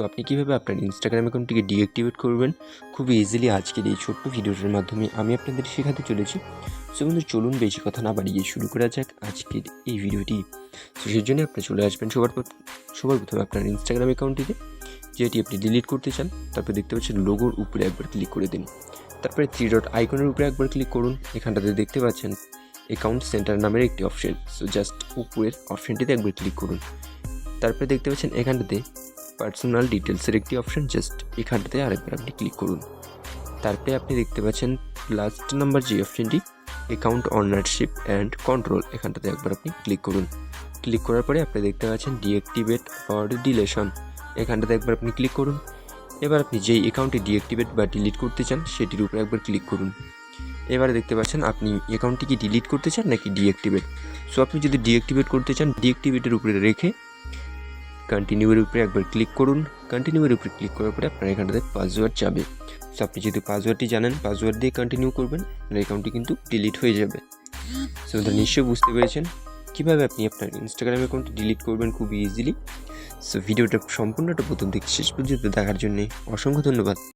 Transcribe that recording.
So আপনি কীভাবে আপনার ইনস্টাগ্রাম অ্যাকাউন্টটিকে ডিঅ্যাক্টিভেট করবেন? খুব ইজিলি আজকের এই ছোট্ট ভিডিওটার মাধ্যমে আমি আপনাদের শেখাতে চলেছি। সো বন্ধু, চলুন বেশি কথা না বাড়িয়ে শুরু করা যাক আজকের এই ভিডিওটি। সো সেই জন্য আপনি চলে আসবেন সবার সবার প্রথমে আপনার ইনস্টাগ্রাম অ্যাকাউন্টটিতে যেটি আপনি ডিলিট করতে চান, তারপরে দেখতে পাচ্ছেন লোগোর উপরে একবার ক্লিক করে দিন। তারপরে থ্রি ডট আইকনের উপরে একবার ক্লিক করুন, এখানটাতে দেখতে পাচ্ছেন অ্যাকাউন্ট সেন্টার নামের একটি অপশন সো জাস্ট উপরের অপশনটিতে একবার ক্লিক করুন। তারপরে দেখতে পাচ্ছেন এখানটাতে পার্সোনাল ডিটেলসের একটি অপশন জাস্ট এখানটাতে আরেকবার আপনি ক্লিক করুন। তারপরে আপনি দেখতে পাচ্ছেন লাস্ট নাম্বার যে অপশনটি অ্যাকাউন্ট অনারশিপ অ্যান্ড কন্ট্রোল এখানটাতে একবার আপনি ক্লিক করুন। ক্লিক করার পরে আপনি দেখতে পাচ্ছেন ডিঅ্যাক্টিভেট অর ডিলেশন এখানটাতে একবার আপনি ক্লিক করুন। এবার আপনি যেই অ্যাকাউন্টটি ডিঅ্যাক্টিভেট বা ডিলিট করতে চান, সেটির উপরে একবার ক্লিক করুন। এবারে দেখতে পাচ্ছেন আপনি অ্যাকাউন্টটি কি ডিলিট করতে চান নাকি ডিঅ্যাক্টিভেট সো আপনি যদি ডিঅ্যাক্টিভেট করতে চান ডিঅ্যাক্টিভেটের উপরে রেখে কন্টিনিউয়ের উপরে একবার ক্লিক করুন। কন্টিনিউয়ের উপরে ক্লিক করার পরে আপনার এখানটাতে পাসওয়ার্ড যাবে সো আপনি যদি পাসওয়ার্ডটি জানেন পাসওয়ার্ড দিয়ে কন্টিনিউ করবেন, আপনার অ্যাকাউন্টটি কিন্তু ডিলিট হয়ে যাবে। সো বন্ধুরা, নিশ্চয়ই বুঝতে পেরেছেন কীভাবে আপনি আপনার ইনস্টাগ্রাম অ্যাকাউন্টটি ডিলিট করবেন খুব ইজিলি সো ভিডিওটা সম্পূর্ণটা প্রথম থেকে শেষ পর্যন্ত দেখার জন্যে অসংখ্য ধন্যবাদ।